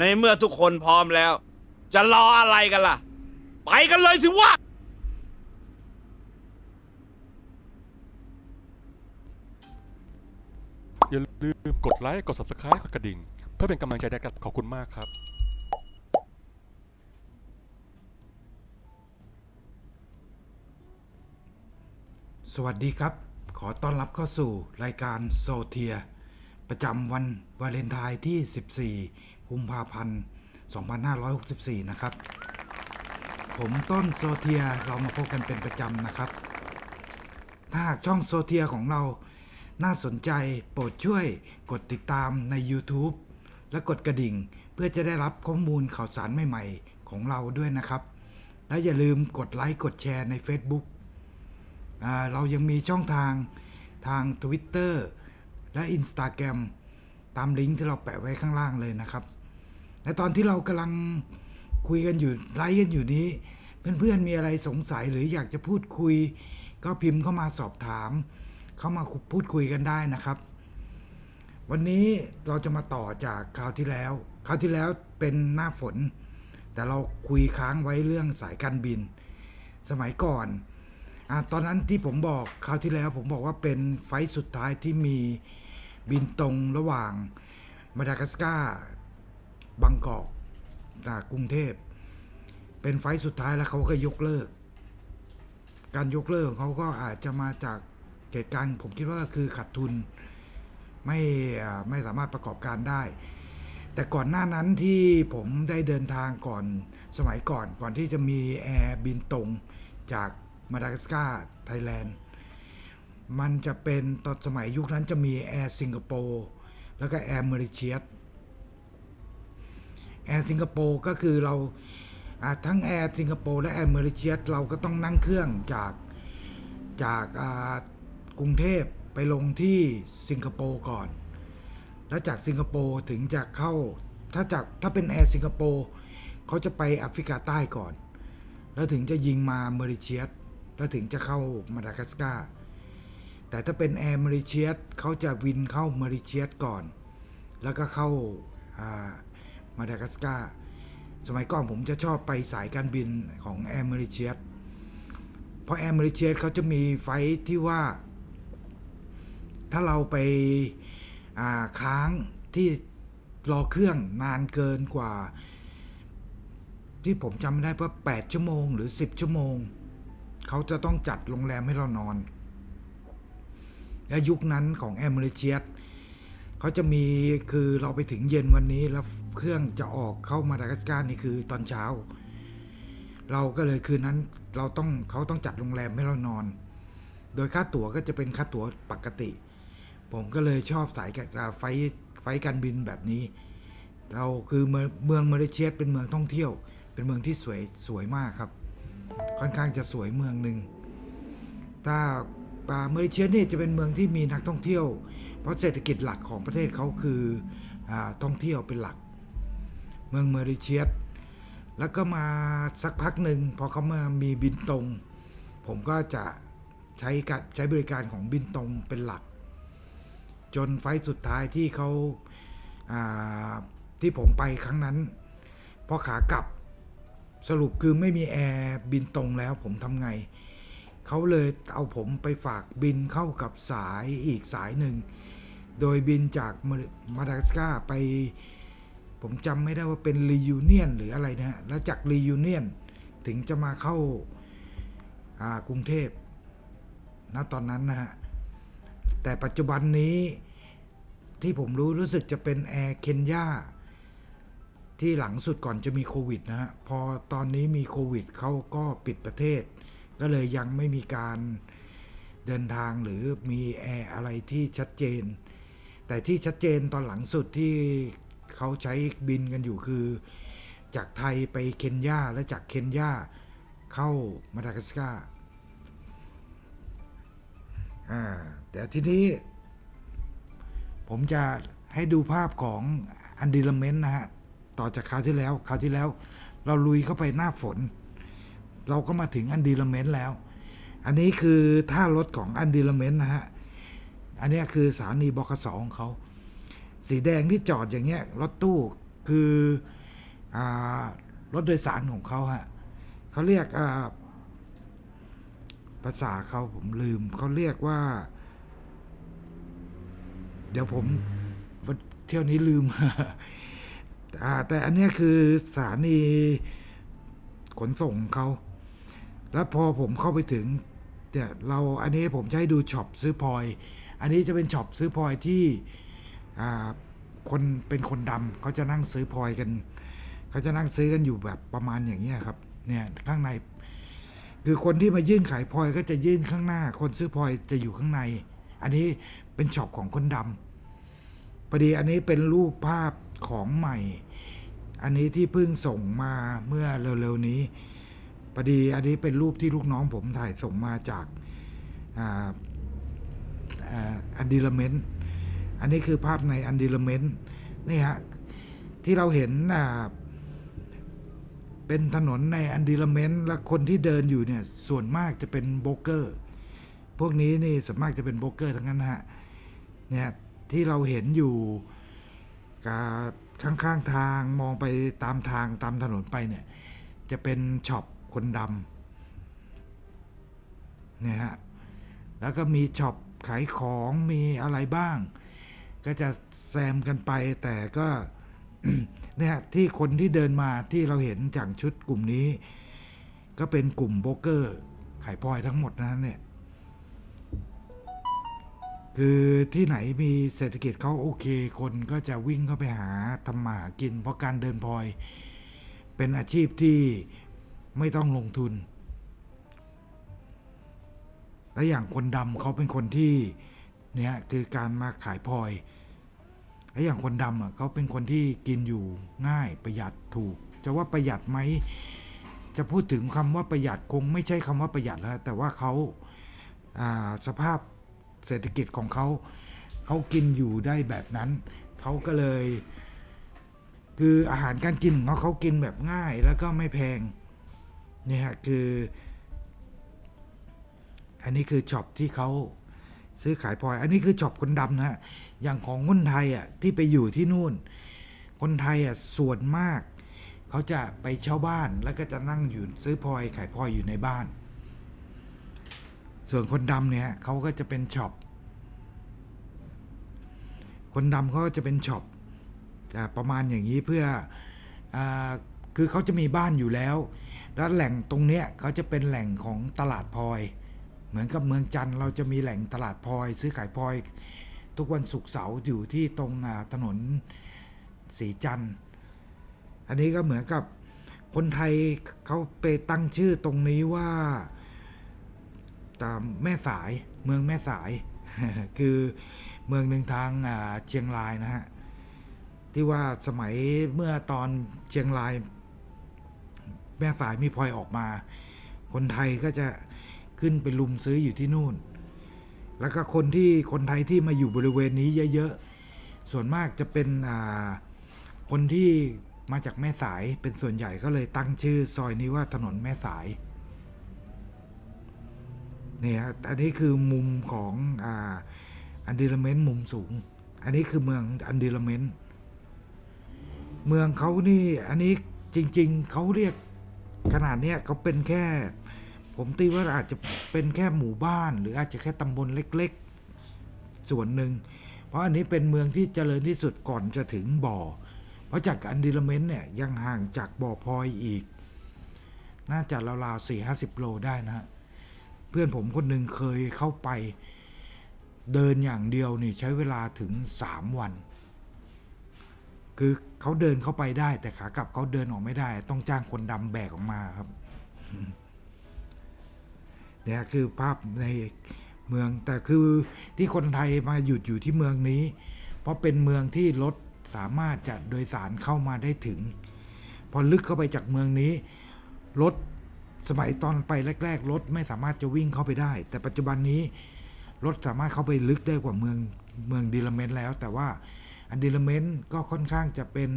ในเมื่อทุกคนพร้อมแล้ว จะรออะไรกันล่ะ ไปกันเลยสิวะ อย่าลืมกดไลค์กด subscribe กดกระดิ่ง เพื่อเป็นกำลังใจในการขอบคุณมากครับสวัสดีครับ ขอต้อนรับเข้าสู่รายการโซเทีย ประจำวันวาเลนไทน์ที่ 14 กุมภาพันธ์ 2564 นะครับ ผมต้นโซเทียเรามาพบกันเป็นประจำนะครับ ถ้าหากช่องโซเทียของเราน่าสนใจโปรดช่วยกดติดตามใน YouTube และกดกระดิ่งเพื่อจะได้รับข้อมูลข่าวสารใหม่ๆ ของเราด้วยนะครับ และอย่าลืมกดไลค์กดแชร์ใน Facebook เรายังมีช่องทางทาง Twitter และ Instagram ตามลิงก์ที่เราแปะไว้ข้างล่างเลยนะครับ และตอนที่เรากำลังคุยกันอยู่ไลฟ์กันอยู่นี้ เพื่อนๆมีอะไรสงสัยหรืออยากจะพูดคุย ก็พิมพ์เข้ามาสอบถาม เข้ามาพูดคุยกันได้นะครับ วันนี้เราจะมาต่อจากคราวที่แล้วคราวที่แล้วเป็นหน้าฝน แต่เราคุยค้างไว้เรื่องสายการบิน สมัยก่อนอตอนนั้นที่ผมบอกคราวที่แล้ว ผมบอกว่าเป็นไฟสุดท้ายที่มีบินตรงระหว่างมาดากัสการ์ บางกอกจากกรุงเทพ เป็นไฟสุดท้ายแล้วเขาก็ยกเลิก การยกเลิกของเขาก็อาจจะมาจากเหตุการณ์ผมคิดว่าคือขาดทุนไม่ไม่สามารถประกอบการได้ แต่ก่อนหน้านั้นที่ผมได้เดินทางก่อนสมัยก่อนก่อนที่จะมีแอร์บินตรงจากมาดากัสการ์ไทยแลนด์มันจะเป็นตอนสมัยยุคนั้นจะมีแอร์สิงคโปร์แล้วก็แอร์เมริเชียส แอร์สิงคโปร์ก็คือเราทั้งแอร์สิงคโปร์และแอร์เมริเชียสเราก็ต้องนั่งเครื่องจากจากกรุงเทพไปลงที่สิงคโปร์ก่อน แล้วจากสิงคโปร์ถึงจะเข้าถ้าจากถ้าเป็นแอร์สิงคโปร์เขาจะไปแอฟริกาใต้ก่อน แล้วถึงจะยิงมาเมริเชียสแล้วถึงจะเข้ามาดากัสการ์แต่ถ้าเป็นแอร์เมริเชียสเขาจะวินเข้าเมริเชียสก่อน แล้วก็เข้าอ่า มาดากัสการ์สมัยก่อนผมจะชอบไปสายการบินของแอร์เมริเชียสเพราะแอร์เมริเชียสเขาจะมีไฟที่ว่า ถ้าเราไปาค้างที่รอเครื่องนานเกินกว่า ที่ผมจำไม่ได้ว่า 8 ชั่วโมงหรือ 10 ชั่วโมง เขาจะต้องจัดโรงแรมให้เรานอน และยุคนั้นของแอมเมริเชียสเขาจะมีคือเราไปถึงเย็นวันนี้แล้วเครื่องจะออกเข้ามาดากัสการ์นี่คือตอนเช้า เราก็เลยคืนนั้นเราต้องเขาต้องจัดโรงแรมให้เรานอน โดยค่าตั๋วก็จะเป็นค่าตั๋วปกติ ผมก็เลยชอบสายการไฟไฟการบินแบบนี้ เราคือเมืองเมืองมาเลเซียสเป็นเมืองท่องเที่ยว เป็นเมืองที่สวยสวยมากครับ ค่อนข้างจะสวยเมืองหนึ่งถ้าป่ามาเลเซียสนี่จะเป็นเมืองที่มีนักท่องเที่ยว เพราะเศรษฐกิจหลักของประเทศเขาคืออท่องเที่ยวเป็นหลัก เมืองมาเลเซียสแล้วก็มาสักพักหนึ่งพอเขามามีบินตรง ผมก็จะใช้การใช้บริการของบินตรงเป็นหลัก จนไฟสุดท้ายที่เขาาที่ผมไปครั้งนั้น พอขากลับสรุปคือไม่มีแอร์บินตรงแล้วผมทำไง เขาเลยเอาผมไปฝากบินเข้ากับสายอีกสายหนึ่ง โดยบินจากมาดากัสการ์ไป ผมจำไม่ได้ว่าเป็นรียูเนียนหรืออะไรนะฮะแล้วจากรียูเนียนถึงจะมาเข้าากรุงเทพณตอนนั้นนะฮะ แต่ปัจจุบันนี้ที่ผมรู้รู้สึกจะเป็นแอร์เคนยาที่หลังสุดก่อนจะมีโควิดนะฮะ พอตอนนี้มีโควิดเขาก็ปิดประเทศ ก็เลยยังไม่มีการเดินทางหรือมีแอร์อะไรที่ชัดเจน แต่ที่ชัดเจนตอนหลังสุดที่ เขาใช้บินกันอยู่คือ จากไทยไปเคนยาและจากเคนยาเข้ามาดากัสการ์อ่าแต่ทีนี้ ผมจะให้ดูภาพของอันดีลเมนต์นะฮะ ต่อจากคราวที่แล้วคราวที่แล้ว เราลุยเข้าไปหน้าฝน เราก็มาถึงอันดีลเมนต์แล้ว อันนี้คือท่ารถของอันดีลเมนต์นะฮะ อันนี้คือสถานีบกสของเขา สีแดงที่จอดอย่างเงี้ยรถตู้คืออรถโดยสารของเขาฮะเขาเรียกภาษาเขาผมลืมเขาเรียกว่า เดี๋ยวผมเที่ยวนี้ลืมแต่อันเนี้ยคือสถานีขนส่งของเขา แล้วพอผมเข้าไปถึงเนี่ยเราอันนี้ผมจะให้ดูช็อปซื้อพลอย อันนี้จะเป็นช็อปซื้อพลอยที่ คนเป็นคนดำเขาจะนั่งซื้อพลอยกัน เขาจะนั่งซื้อกันอยู่แบบประมาณอย่างเงี้ยครับ เนี่ยข้างใน คือคนที่มายื่นขายพลอยก็จะยื่นข้างหน้า คนซื้อพลอยจะอยู่ข้างใน อันนี้เป็นช็อปของคนดำพอดีอันนี้เป็นรูปภาพของใหม่ อันนี้ที่เพิ่งส่งมาเมื่อเร็วๆนี้พอดีอันนี้เป็นรูปที่ลูกน้องผมถ่ายส่งมาจากอันดีลเมนต์ อันนี้คือภาพในอันดีลเมนต์นี่ฮะที่เราเห็นอ่าเป็นถนนในอันดีลเมนต์และคนที่เดินอยู่เนี่ยส่วนมากจะเป็นโบเกอร์ พวกนี้นี่ส่วนมากจะเป็นโบเกอร์ทั้งนั้นฮะเนี่ยที่เราเห็นอยู่กับข้างๆทางมองไปตามทางตามถนนไปเนี่ยจะเป็นช็อปคนดำเนี่ยฮะแล้วก็มีช็อปขายของมีอะไรบ้าง ก็จะแซมกันไปแต่ก็เนี่ยที่คนที่เดินมาที่เราเห็นจากชุดกลุ่มนี้ ก็เป็นกลุ่มโบเกอร์ขายพลอยทั้งหมดนะเนี่ย คือที่ไหนมีเศรษฐกิจเขาโอเค คนก็จะวิ่งเข้าไปหาทำมาหากิน เพราะการเดินพลอย เป็นอาชีพที่ไม่ต้องลงทุน และอย่างคนดำเขาเป็นคนที่ เนี่ยคือการมาขายพลอยและอย่างคนดำอะเขาเป็นคนที่กินอยู่ง่ายประหยัดถูก จะว่าประหยัดไหมจะพูดถึงคำว่าประหยัดคงไม่ใช่คำว่าประหยัดแล้ว แต่ว่าเขาาสภาพเศรษฐกิจของเขาเขากินอยู่ได้แบบนั้น เขาก็เลย คืออาหารการกินของเขาเขากินแบบง่ายแล้วก็ไม่แพงเนี่ยฮะคือ อันนี้คือช็อปที่เขา ซื้อขายพลอย อันนี้คือช็อปคนดำนะฮะอย่างของคนไทยอะที่ไปอยู่ที่นู่น คนไทยอะส่วนมาก เขาจะไปเช่าบ้านแล้วก็จะนั่งอยู่ซื้อพลอยขายพลอยอยู่ในบ้าน ส่วนคนดำเนี่ยเขาก็จะเป็นช็อปคนดำเขาก็จะเป็นช็อปประมาณอย่างนี้เพื่ออคือเขาจะมีบ้านอยู่แล้ว แล้วแหล่งตรงเนี้ยเขาจะเป็นแหล่งของตลาดพลอย เหมือนกับเมืองจันทร์เราจะมีแหล่งตลาดพลอย ซื้อขายพลอย ทุกวันศุกร์เสาร์อยู่ที่ตรงถนนสีจันทร์อันนี้ก็เหมือนกับคนไทยเขาไปตั้งชื่อตรงนี้ว่าตามแม่สายเมืองแม่สาย คือเมืองหนึ่งทางเชียงรายนะฮะที่ว่าสมัยเมื่อตอนเชียงราย แม่สายมีพลอยออกมา คนไทยก็จะ ขึ้นไปลุมซื้ออยู่ที่นู่น แล้วก็คนที่คนไทยที่มาอยู่บริเวณนี้เยอะๆ ส่วนมากจะเป็นอ่าคนที่มาจากแม่สายเป็นส่วนใหญ่ก็เลยตั้งชื่อซอยนี้ว่าถนนแม่สายเนี่ยฮะอันนี้คือมุมของอ่าอันดีลเมนต์มุมสูง อันนี้คือเมืองอันดีลเมนต์เมืองเขานี่อันนี้จริง ๆเขาเรียกขนาดเนี้ยเขาเป็นแค่ ผมตีว่าอาจจะเป็นแค่หมู่บ้าน หรืออาจจะแค่ตำบลเล็กๆ ส่วนหนึ่ง เพราะอันนี้เป็นเมืองที่เจริญที่สุดก่อนจะถึงบ่อ เพราะจากอันดีลเมนต์เนี่ยยังห่างจากบ่อพลอยอีก น่าจะราวๆสี่ห้าสิบโลได้นะฮะเพื่อนผมคนหนึ่งเคยเข้าไปเดินอย่างเดียวนี่ใช้เวลาถึงสามวัน คือเขาเดินเข้าไปได้ แต่ขากลับเขาเดินออกไม่ได้ ต้องจ้างคนดำแบกออกมาครับ เนี่ยคือภาพในเมืองแต่คือที่คนไทยมาหยุดอยู่ที่เมืองนี้ เพราะเป็นเมืองที่รถสามารถจะโดยสารเข้ามาได้ถึง พอลึกเข้าไปจากเมืองนี้รถสมัยตอนไปแรก ๆ รถไม่สามารถจะวิ่งเข้าไปได้ แต่ปัจจุบันนี้รถสามารถเข้าไปลึกได้กว่าเมืองเมืองดีลเมนต์แล้ว แต่ว่าอันดีลเมนต์ก็ค่อนข้างจะเป็น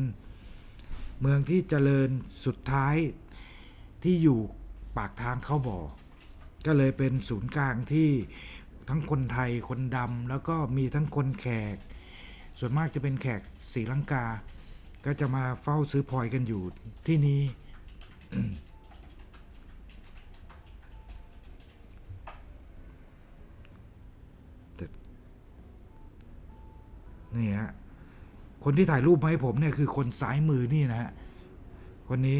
เมืองที่เจริญสุดท้ายที่อยู่ปากทางเข้าบ่อ ก็เลยเป็นศูนย์กลางที่ทั้งคนไทยคนดำแล้วก็มีทั้งคนแขก ส่วนมากจะเป็นแขกศรีลังกา ก็จะมาเฝ้าซื้อพลอยกันอยู่ที่นี่นี่ฮะคนที่ถ่ายรูปมาให้ผมเนี่ยคือคนซ้ายมือนี่นะฮะคนนี้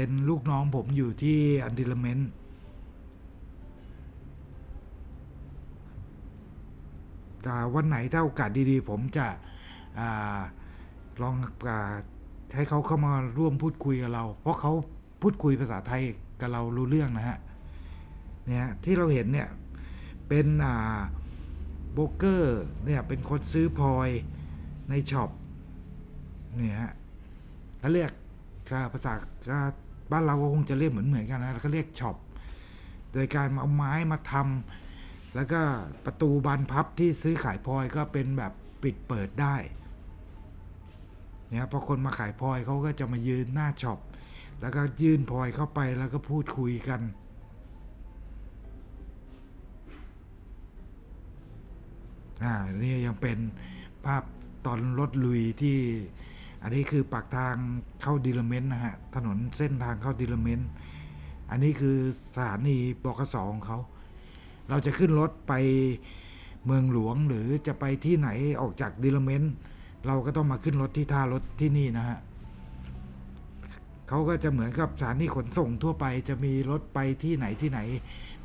เป็นลูกน้องผมอยู่ที่อันดิลเมนต์แต่วันไหนถ้าโอกาสดีๆ ผมจะอลองอให้เขาเข้ามาร่วมพูดคุยกับเรา เพราะเขาพูดคุยภาษาไทยกับเรารู้เรื่องนะฮะเนี่ยที่เราเห็นเนี่ยเป็นอ่าโบรกเกอร์เนี่ยเป็นคนซื้อพลอยในช็อปเนี่ยฮะเขาเรียกภาษาก็ บ้านเราก็คงจะเรียกเหมือนเหมือนกันนะเขาเรียกช็อปโดยการเอาไม้มาทำแล้วก็ประตูบานพับที่ซื้อขายพลอยก็เป็นแบบปิดเปิดได้เนี่ยพอคนมาขายพลอยเขาก็จะมายืนหน้าช็อปแล้วก็ยื่นพลอยเข้าไปแล้วก็พูดคุยกันอ่านี่ยังเป็นภาพตอนรถลุยที่ อันนี้คือปากทางเข้าดิลเมนต์นะฮะ ถนนเส้นทางเข้าดิลเมนต์ อันนี้คือสถานีบกสองเขา เราจะขึ้นรถไปเมืองหลวงหรือจะไปที่ไหนออกจากดิลเมนต์เราก็ต้องมาขึ้นรถที่ท่ารถที่นี่นะฮะเขาก็จะเหมือนกับสถานีขนส่งทั่วไปจะมีรถไปที่ไหนที่ไหน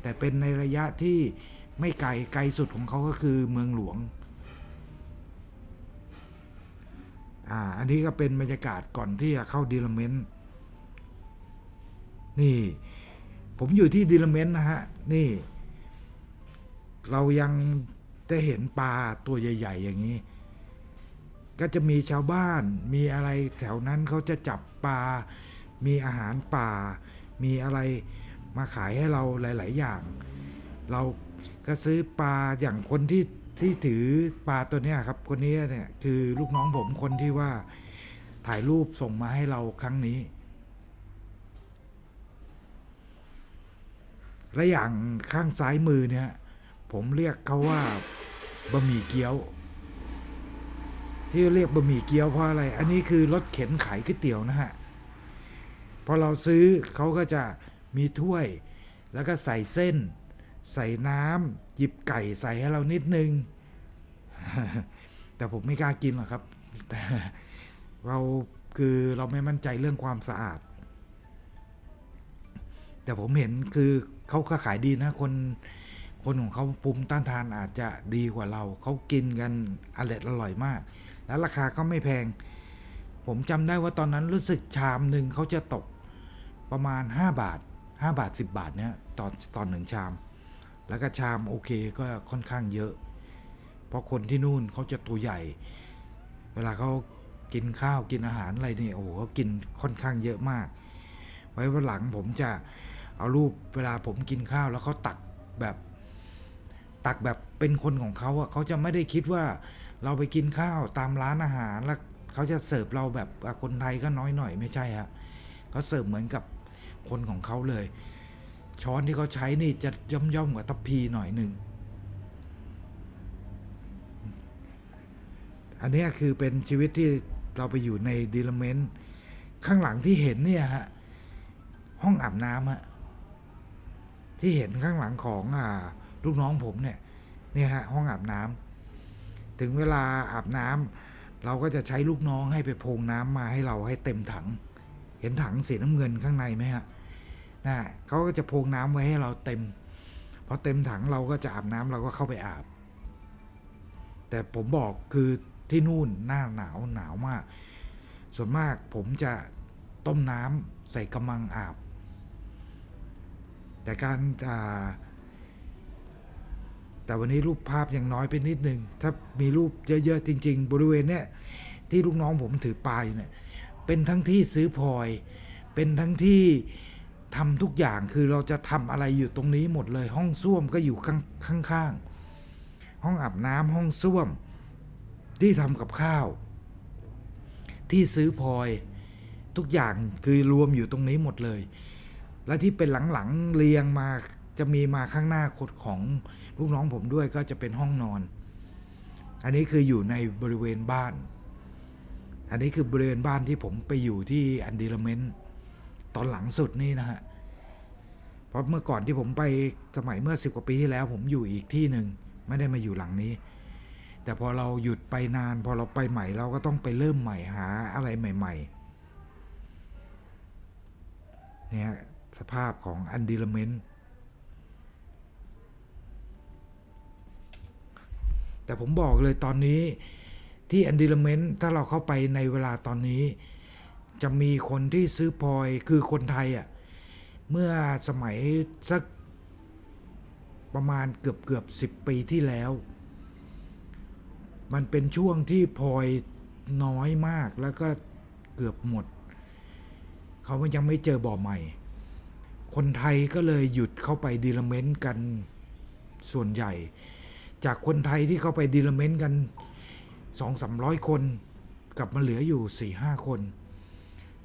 แต่เป็นในระยะที่ไม่ไกลไกลสุดของเขาก็คือเมืองหลวง อ่า อันนี้ก็เป็นบรรยากาศก่อนที่จะเข้าดีลเมนต์นี่ ผมอยู่ที่ดีลเมนต์นะฮะ นี่ เรายังได้เห็นปลาตัวใหญ่ ๆ อย่างนี้ ก็จะมีชาวบ้าน มีอะไรแถวนั้นเขาจะจับปลา มีอาหารป่า มีอะไรมาขายให้เราหลาย ๆ อย่าง เราก็ซื้อปลาอย่างคนที่ ที่ถือปลาตัวเนี้ยครับ คนนี้เนี่ยคือลูกน้องผมคนที่ว่าถ่ายรูปส่งมาให้เราครั้งนี้ และอย่างข้างซ้ายมือเนี่ย ผมเรียกเขาว่าบะหมี่เกี๊ยว ที่เรียกบะหมี่เกี๊ยวเพราะอะไร อันนี้คือรถเข็นขายก๋วยเตี๋ยวนะฮะพอเราซื้อเขาก็จะมีถ้วยแล้วก็ใส่เส้น ใส่น้ำหยิบไก่ใส่ให้เรานิดนึง แต่ผมไม่กล้ากินหรอกครับ แต่เราคือเราไม่มั่นใจเรื่องความสะอาด แต่ผมเห็นคือเขาขายดีนะ คนคนของเขาภูมิต้านทานอาจจะดีกว่าเรา เขากินกันอร่อยอร่อยมาก แล้วราคาก็ไม่แพง ผมจำได้ว่าตอนนั้นรู้สึกชามหนึ่งเขาจะตกประมาณ 5 บาท 5 บาท 10 บาทเนี่ยตอนตอนหนึ่งชาม แล้วก็ชามโอเคก็ค่อนข้างเยอะ เพราะคนที่นู่นเขาจะตัวใหญ่ เวลาเขากินข้าวกินอาหารอะไรเนี่ยโอ้โหเขากินค่อนข้างเยอะมาก ไว้วันหลังผมจะเอารูปเวลาผมกินข้าวแล้วเขาตักแบบตักแบบเป็นคนของเขาอะเขาจะไม่ได้คิดว่าเราไปกินข้าวตามร้านอาหารแล้วเขาจะเสิร์ฟเราแบบคนไทยก็น้อยหน่อยไม่ใช่ฮะเขาเสิร์ฟเหมือนกับคนของเขาเลย ช้อนที่เขาใช้นี่จะย่อมย่อมๆกว่าทัพพีหน่อยหนึ่ง อันนี้คือเป็นชีวิตที่เราไปอยู่ในดีลเมนต์ข้างหลังที่เห็นเนี่ยฮะ ห้องอาบน้ำฮะ ที่เห็นข้างหลังของอ่าลูกน้องผมเนี่ยเนี่ยฮะห้องอาบน้ำถึงเวลาอาบน้ำเราก็จะใช้ลูกน้องให้ไปพงน้ำมาให้เราให้เต็มถัง เห็นถังสีน้ำเงินข้างในไหมฮะ นะเขาก็จะพงน้ำไว้ให้เราเต็ม พอเต็มถังเราก็จะอาบน้ำเราก็เข้าไปอาบ แต่ผมบอกคือที่นู่นหน้าหนาวหนาวมาก ส่วนมากผมจะต้มน้ำใส่กำมังอาบ แต่การาแต่วันนี้รูปภาพยังน้อยไปนิดนึง ถ้ามีรูปเยอะๆจริง ๆ บริเวณเนี้ยที่ลูกน้องผมถือปลายเนี่ยเป็นทั้งที่ซื้อพลอย เป็นทั้งที่ ทำทุกอย่างคือเราจะทำอะไรอยู่ตรงนี้หมดเลยห้องส้วมก็อยู่ข้างข้างๆห้องอาบน้ำห้องส้วม ที่ทำกับข้าว ที่ซื้อพลอย ทุกอย่างคือรวมอยู่ตรงนี้หมดเลย และที่เป็นหลังๆเรียงมาจะมีมาข้างหน้าคดของลูกน้องผมด้วยก็จะเป็นห้องนอน อันนี้คืออยู่ในบริเวณบ้าน อันนี้คือบริเวณบ้านที่ผมไปอยู่ที่อันดีลเมนต์ ตอนหลังสุดนี่นะฮะ เพราะเมื่อก่อนที่ผมไปสมัยเมื่อสิบกว่าปีที่แล้ว ผมอยู่อีกที่หนึ่งไม่ได้มาอยู่หลังนี้ แต่พอเราหยุดไปนาน พอเราไปใหม่เราก็ต้องไปเริ่มใหม่หาอะไรใหม่ ๆ เนี่ยสภาพของอันดีลเมนต์แต่ผมบอกเลยตอนนี้ที่อันดีลเมนต์ถ้าเราเข้าไปในเวลาตอนนี้ จะมีคนที่ซื้อพลอยคือคนไทยอะ่ะเมื่อสมัยสักประมาณเกือบเกือบสิบปีที่แล้ว มันเป็นช่วงที่พลอยน้อยมากแล้วก็เกือบหมด เขายังไม่เจอบ่อใหม่ คนไทยก็เลยหยุดเข้าไปดีลเมนต์กันส่วนใหญ่ จากคนไทยที่เข้าไปดีลเมนต์กันสองสามร้อยคน กลับมาเหลืออยู่สี่ห้าคน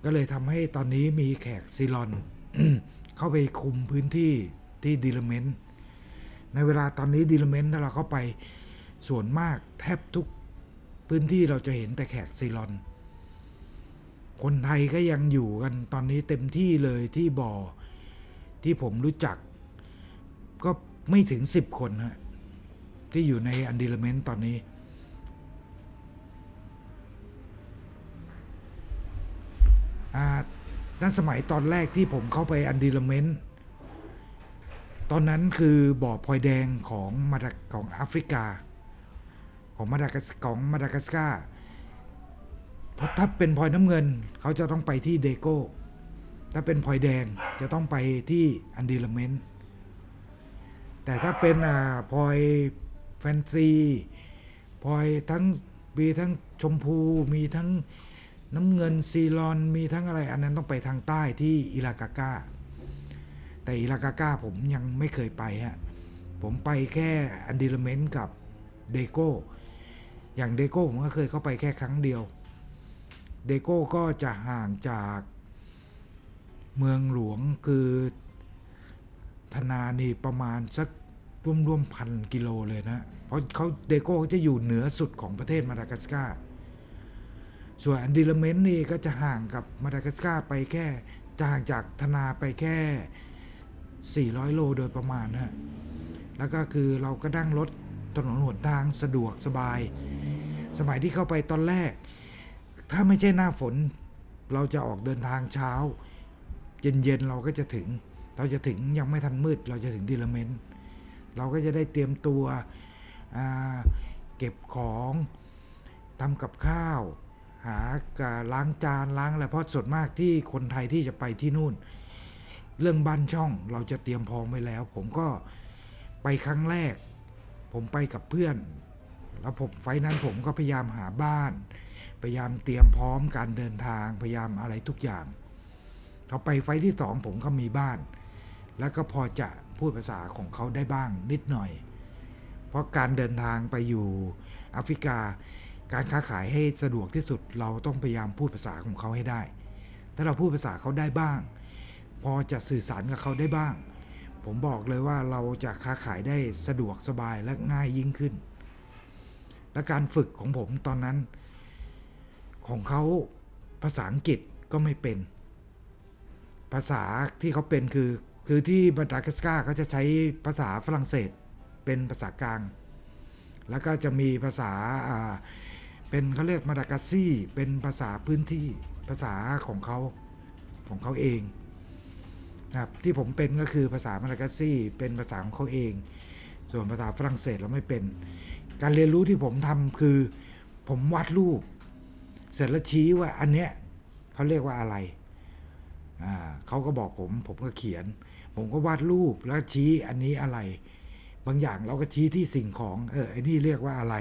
ก็เลยทำให้ตอนนี้มีแขกซีลอน เข้าไปคุมพื้นที่ที่ดีลเมนต์ในเวลาตอนนี้ดีลเมนต์ถ้าเราเข้าไปส่วนมากแทบทุกพื้นที่เราจะเห็นแต่แขกซีลอน คนไทยก็ยังอยู่กันตอนนี้เต็มที่เลยที่บ่อที่ผมรู้จัก ก็ไม่ถึงสิบคนฮะที่อยู่ในอันดีลเมนต์ตอนนี้ นั่นสมัยตอนแรกที่ผมเข้าไปอันดีลเมนต์ตอนนั้นคือบ่อพลอยแดงของมาดาของแอฟริกา ของมาดากัสของมาดากัสกาเพราะถ้าเป็นพลอยน้ำเงิน เขาจะต้องไปที่เดโก้ ถ้าเป็นพลอยแดงจะต้องไปที่อันดีลเมนต์แต่ถ้าเป็นอ่าพลอยแฟนซีพลอยทั้งมีทั้งชมพูมีทั้ง น้ำเงินซีลอนมีทั้งอะไร อันนั้นต้องไปทางใต้ที่อิลากาก้า แต่อิลากาก้าผมยังไม่เคยไปฮะ ผมไปแค่อันดิลเมนต์กับเดโก้ อย่างเดโก้ผมก็เคยเข้าไปแค่ครั้งเดียว เดโก้ก็จะห่างจากเมืองหลวงคือธนานี่ประมาณสักร่วมๆพันกิโลเลยนะ เพราะเขาเดโก้เขาจะอยู่เหนือสุดของประเทศมาดากัสการ์ ส่วนอันดิลเมนต์นี่ก็จะห่างกับมาดากัสการ์ไปแค่จะห่างจากธนาไปแค่ 400 โลโดยประมาณนะฮะแล้วก็คือเราก็นั่งรถถนนหนทางสะดวกสบาย สมัยที่เข้าไปตอนแรก ถ้าไม่ใช่หน้าฝน เราจะออกเดินทางเช้า เย็นๆเราก็จะถึง เราจะถึงยังไม่ทันมืด เราจะถึงดิลเมนต์เราก็จะได้เตรียมตัวเก็บของทำกับข้าว หากาล้างจานล้างอะไรเพราะส่วนมากที่คนไทยที่จะไปที่นู่น เรื่องบ้านช่องเราจะเตรียมพร้อมไว้แล้ว ผมก็ไปครั้งแรก ผมไปกับเพื่อน แล้วผมไฟนั้นผมก็พยายามหาบ้าน พยายามเตรียมพร้อมการเดินทางพยายามอะไรทุกอย่างพอไปไฟที่สองผมก็มีบ้าน แล้วก็พอจะพูดภาษาของเขาได้บ้างนิดหน่อย เพราะการเดินทางไปอยู่แอฟริกา การค้าขายให้สะดวกที่สุดเราต้องพยายามพูดภาษาของเขาให้ได้ ถ้าเราพูดภาษาเขาได้บ้าง พอจะสื่อสารกับเขาได้บ้าง ผมบอกเลยว่าเราจะค้าขายได้สะดวกสบายและง่ายยิ่งขึ้น และการฝึกของผมตอนนั้น ของเขาภาษาอังกฤษก็ไม่เป็น ภาษาที่เขาเป็นคือคือที่มาดากัสกาเขาจะใช้ภาษาฝรั่งเศสเป็นภาษากลาง แล้วก็จะมีภาษาอ่า เป็นเขาเรียกมาดากัสซี่เป็นภาษาพื้นที่ภาษาของเขาของเขาเองนะครับที่ผมเป็นก็คือภาษามาดากัสซี่เป็นภาษาของเขาเอง ส่วนภาษาฝรั่งเศสเราไม่เป็น การเรียนรู้ที่ผมทำคือ ผมวาดรูป เสร็จแล้วชี้ว่าอันเนี้ยเขาเรียกว่าอะไรอ่าเขาก็บอกผมผมก็เขียน ผมก็วาดรูปแล้วชี้อันนี้อะไร บางอย่างเราก็ชี้ที่สิ่งของเออไอ้นี่เรียกว่าอะไร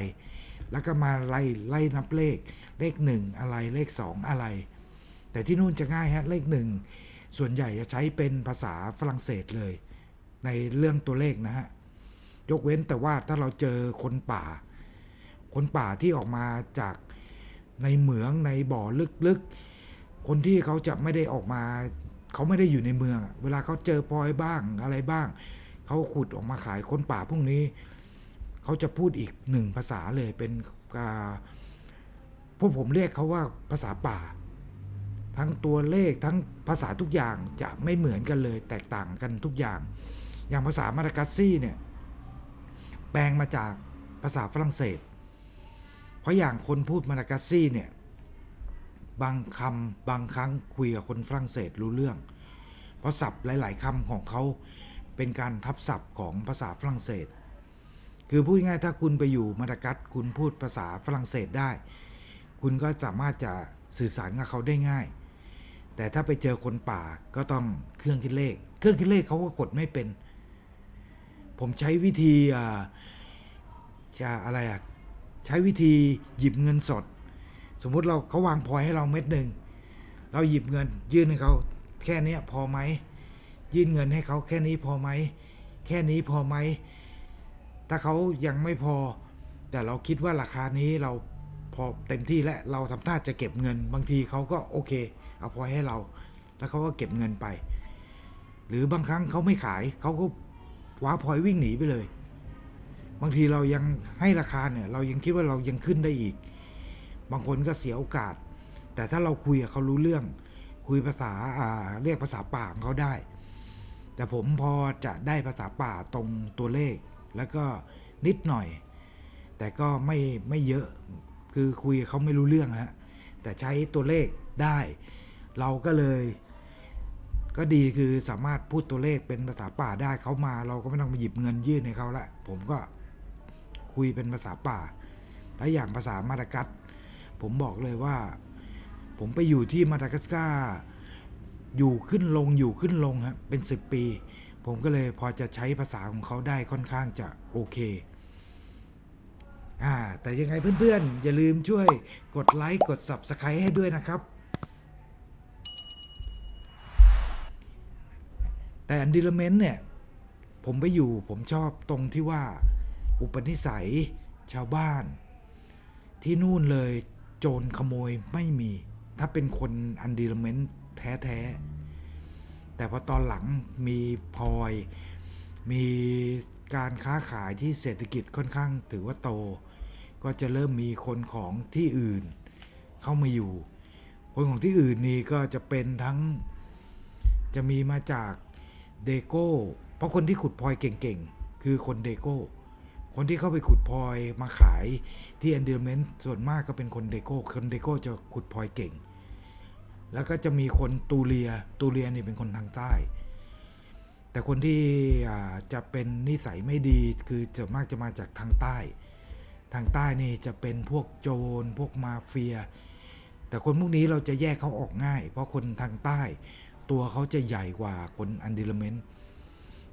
แล้วก็มาไล่ไล่นับเลข เลขหนึ่งอะไรเลขสองอะไร แต่ที่นู่นจะง่ายฮะเลขหนึ่งส่วนใหญ่จะใช้เป็นภาษาฝรั่งเศสเลย ในเรื่องตัวเลขนะฮะ ยกเว้นแต่ว่าถ้าเราเจอคนป่า คนป่าที่ออกมาจากในเหมืองในบ่อลึกๆ คนที่เขาจะไม่ได้ออกมาเขาไม่ได้อยู่ในเมือง เวลาเขาเจอพลอยบ้างอะไรบ้าง เขาขุดออกมาขายคนป่าพวกนี้ เขาจะพูดอีกหนึ่งภาษาเลยเป็นพวกผมเรียกเขาว่าภาษาป่า ทั้งตัวเลขทั้งภาษาทุกอย่างจะไม่เหมือนกันเลย แตกต่างกันทุกอย่าง อย่างภาษามาดากัสซี่เนี่ยแปลงมาจากภาษาฝรั่งเศส เพราะอย่างคนพูดมาดากัสซี่เนี่ยบางคำบางครั้งคุยกับคนฝรั่งเศสรู้เรื่อง เพราะศัพท์หลาย ๆคำของเขาเป็นการทับศัพท์ของภาษาฝรั่งเศส คือพูดง่ายถ้าคุณไปอยู่มาดากัสคุณพูดภาษาฝรั่งเศสได้ คุณก็สามารถจะสื่อสารกับเขาได้ง่าย แต่ถ้าไปเจอคนป่าก็ต้องเครื่องคิดเลข เครื่องคิดเลขเขาก็กดไม่เป็น ผมใช้วิธีอ่าจะอะไรอะใช้วิธีหยิบเงินสด สมมุติเราเขาวางพอยให้เราเม็ดหนึ่งเราหยิบเงิน ยื่นให้เขาแค่นี้พอไหมยื่นเงินให้เขาแค่นี้พอไหมแค่นี้พอไหม ถ้าเขายังไม่พอ แต่เราคิดว่าราคานี้เราพอเต็มที่และเราทำท่าจะเก็บเงิน บางทีเขาก็โอเค เอาพลอยให้เรา แล้วเขาก็เก็บเงินไป หรือบางครั้งเขาไม่ขายเขาก็คว้าพลอยวิ่งหนีไปเลย บางทีเรายังให้ราคาเนี่ย เรายังคิดว่าเรายังขึ้นได้อีก บางคนก็เสียโอกาส แต่ถ้าเราคุยกับเขารู้เรื่อง คุยภาษาอ่าเรียกภาษาป่าของเขาได้ แต่ผมพอจะได้ภาษาป่าตรงตัวเลข แล้วก็นิดหน่อย แต่ก็ไม่ไม่เยอะคือคุยเขาไม่รู้เรื่องฮะแต่ใช้ตัวเลขได้ เราก็เลย ก็ดีคือสามารถพูดตัวเลขเป็นภาษาป่าได้เขามา เราก็ไม่ต้องมาหยิบเงินยื่นให้เขาละผมก็คุยเป็นภาษาป่า และอย่างภาษามาดากัสผมบอกเลยว่า ผมไปอยู่ที่มาดากัสการ์อยู่ขึ้นลงอยู่ขึ้นลงฮะเป็นสิบปี ผมก็เลยพอจะใช้ภาษาของเขาได้ค่อนข้างจะโอเค อ่า แต่ยังไงเพื่อนๆ อย่าลืมช่วยกดไลค์กด Subscribe ให้ด้วยนะครับ แต่อันดิลเมนต์เนี่ย ผมไปอยู่ผมชอบตรงที่ว่า อุปนิสัยชาวบ้าน ที่นู่นเลยโจรขโมยไม่มี ถ้าเป็นคนอันดีลเมนต์แท้ ๆ แต่พอตอนหลังมีพลอย มีการค้าขายที่เศรษฐกิจค่อนข้างถือว่าโต ก็จะเริ่มมีคนของที่อื่นเข้ามาอยู่ คนของที่อื่นนี่ก็จะเป็นทั้งจะมีมาจากเดโก้ เพราะคนที่ขุดพลอยเก่งๆ คือคนเดโก้ คนที่เข้าไปขุดพลอยมาขายที่ e n d น r เมนต์ส่วนมากก็เป็นคนเดโก้ คนเดโก้จะขุดพลอยเก่ง แล้วก็จะมีคนตูเรียตูเรียนี่เป็นคนทางใต้ แต่คนที่จะเป็นนิสัยไม่ดีคือจะมากจะมาจากทางใต้ ทางใต้นี่จะเป็นพวกโจรพวกมาเฟีย แต่คนพวกนี้เราจะแยกเขาออกง่าย เพราะคนทางใต้ ตัวเขาจะใหญ่กว่าคนอันดิลเมนต์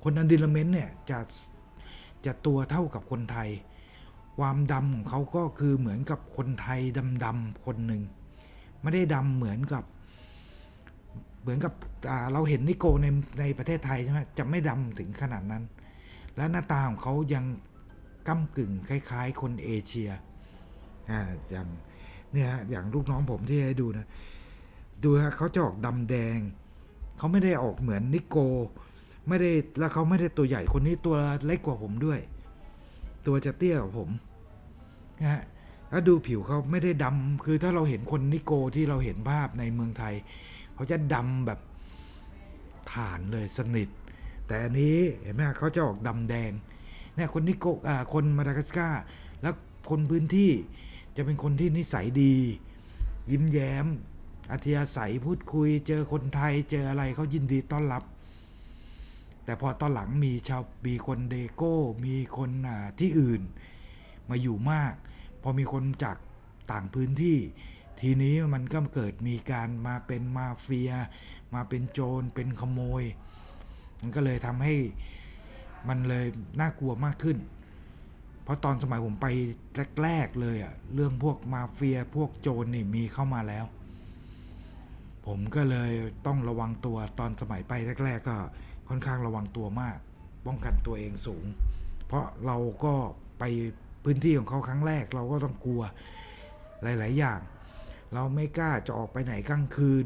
คนอันดิลเมนต์เนี่ยจะจะตัวเท่ากับคนไทย ความดำของเขาก็คือเหมือนกับคนไทยดำๆคนหนึ่งไม่ได้ดำเหมือนกับ เหมือนกับเราเห็นนิโกในในประเทศไทยใช่ไหมจะไม่ดำถึงขนาดนั้น และหน้าตาของเขายังก้ากึ่งคล้าย ๆ คนเอเชียอ่าอย่างเนี่ยฮะอย่างลูกน้องผมที่ให้ดูนะ ดูฮะเขาจะออกดำแดง เขาไม่ได้ออกเหมือนนิโก ไม่ได้แล้วเขาไม่ได้ตัวใหญ่คนนี้ตัวเล็กกว่าผมด้วย ตัวจะเตี้ยกว่าผมนะฮะแล้วดูผิวเขาไม่ได้ดำคือถ้าเราเห็นคนนิโกที่เราเห็นภาพในเมืองไทย เขาจะดำแบบฐานเลยสนิท แต่อันนี้เห็นไหมเขาจะออกดำแดงเนี่ยคนนิโกอ่าคนมาดากัสการ์แล้วคนพื้นที่จะเป็นคนที่นิสัยดี ยิ้มแย้มอัธยาศัยพูดคุย เจอคนไทยเจออะไรเขายินดีต้อนรับ แต่พอตอนหลังมีชาวมีคนเดโก้ มีคนที่อื่น มาอยู่มาก พอมีคนจากต่างพื้นที่ ทีนี้มันก็เกิดมีการมาเป็นมาเฟีย มาเป็นโจรเป็นขโมย มันก็เลยทำให้มันเลยน่ากลัวมากขึ้น เพราะตอนสมัยผมไปแรกๆเลยอะเรื่องพวกมาเฟียพวกโจรนี่มีเข้ามาแล้ว ผมก็เลยต้องระวังตัวตอนสมัยไปแรก ๆ ก็ค่อนข้างระวังตัวมาก ป้องกันตัวเองสูง เพราะเราก็ไปพื้นที่ของเขาครั้งแรกเราก็ต้องกลัวหลาย ๆ อย่าง เราไม่กล้าจะออกไปไหนกลางคืน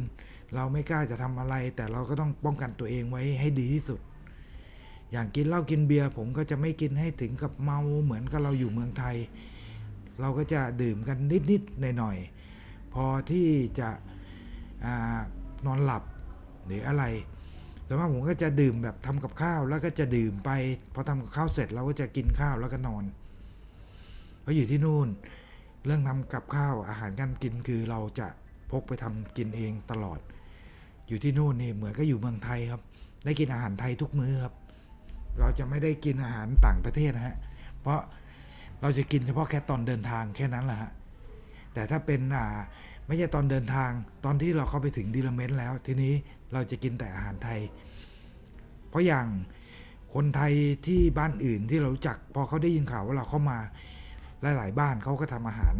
เราไม่กล้าจะทำอะไร แต่เราก็ต้องป้องกันตัวเองไว้ให้ดีที่สุด อย่างกินเหล้ากินเบียร์ผมก็จะไม่กินให้ถึงกับเมาเหมือนกับเราอยู่เมืองไทย เราก็จะดื่มกันนิดๆหน่อยๆพอที่จะอนอนหลับหรืออะไรแต่ว่าผมก็จะดื่มแบบทำกับข้าวแล้วก็จะดื่มไปพอทำกับข้าวเสร็จเราก็จะกินข้าวแล้วก็นอนเพราะอยู่ที่นู่น เรื่องทำกับข้าวอาหารการกินคือเราจะพกไปทำกินเองตลอด อยู่ที่นู่นนี่เหมือนก็อยู่เมืองไทยครับ ได้กินอาหารไทยทุกมื้อครับ เราจะไม่ได้กินอาหารต่างประเทศนะฮะ เพราะเราจะกินเฉพาะแค่ตอนเดินทางแค่นั้นแหละฮะ แต่ถ้าเป็นอ่าไม่ใช่ตอนเดินทาง ตอนที่เราเข้าไปถึงดีลเมนต์แล้ว ทีนี้เราจะกินแต่อาหารไทย เพราะอย่างคนไทยที่บ้านอื่นที่เรารู้จักพอเขาได้ยินข่าวว่าเราเข้ามา หลายๆบ้านเขาก็ทำอาหาร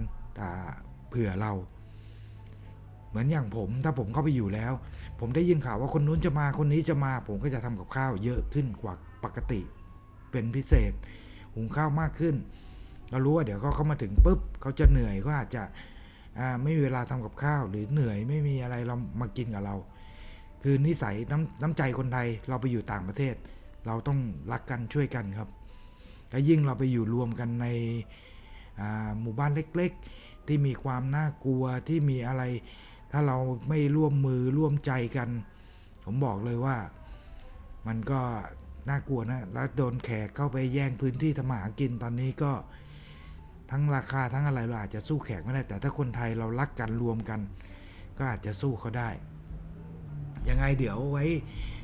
าเผื่อเรา เหมือนอย่างผมถ้าผมเข้าไปอยู่แล้ว ผมได้ยินข่าวว่าคนนู้นจะมาคนนี้จะมา ผมก็จะทำกับข้าวเยอะขึ้นกว่าปกติ เป็นพิเศษ หุงข้าวมากขึ้น เรารู้ว่าเดี๋ยวเขาเข้ามาถึงปุ๊บเขาจะเหนื่อยก็อาจจะไม่มีเวลาทำกับข้าวหรือเหนื่อยไม่มีอะไรเรามากินกับเรา คือนิสัยน้ำน้ำใจคนไทยเราไปอยู่ต่างประเทศ เราต้องรักกันช่วยกันครับและยิ่งเราไปอยู่รวมกันใน หมู่บ้านเล็กๆ ที่มีความน่ากลัวที่มีอะไร ถ้าเราไม่ร่วมมือร่วมใจกัน ผมบอกเลยว่า มันก็น่ากลัวนะแล้วโดนแขกเข้าไปแย่งพื้นที่ทำมาหากินตอนนี้ก็ทั้งราคาทั้งอะไรเราอาจจะสู้แขกไม่ได้ แต่ถ้าคนไทยเรารักกันรวมกัน ก็อาจจะสู้เขาได้ ยังไงเดี๋ยวไว้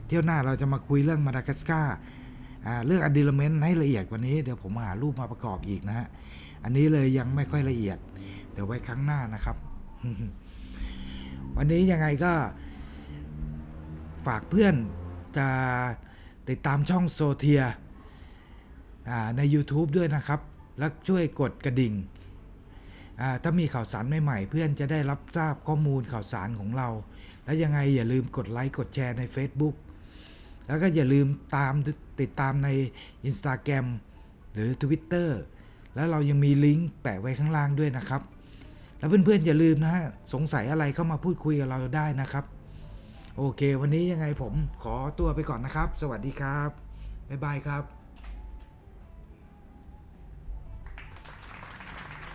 เที่ยวหน้าเราจะมาคุยเรื่องมาดากัสการ์เรื่องอะดีลเมนต์ให้ละเอียดกว่านี้ เดี๋ยวผมหารูปมาประกอบอีกนะฮะ อันนี้เลยยังไม่ค่อยละเอียด เดี๋ยวไว้ครั้งหน้านะครับ วันนี้ยังไงก็ ฝากเพื่อนจะติดตามช่องโซเทียใน YouTube ด้วยนะครับ แล้วช่วยกดกระดิ่ง ถ้ามีข่าวสารใหม่ๆ เพื่อนจะได้รับทราบข้อมูลข่าวสารของเรา แล้วยังไงอย่าลืมกดไลค์ กดแชร์ใน Facebook แล้วก็อย่าลืมตามติดตามใน Instagram หรือ Twitter แล้วเรายังมีลิงก์แปะไว้ข้างล่างด้วยนะครับ แล้วเพื่อนๆอย่าลืมนะฮะสงสัยอะไรเข้ามาพูดคุยกับเราได้นะครับ โอเค วันนี้ยังไงผมขอตัวไปก่อนนะครับ สวัสดีครับบ๊ายบายครับ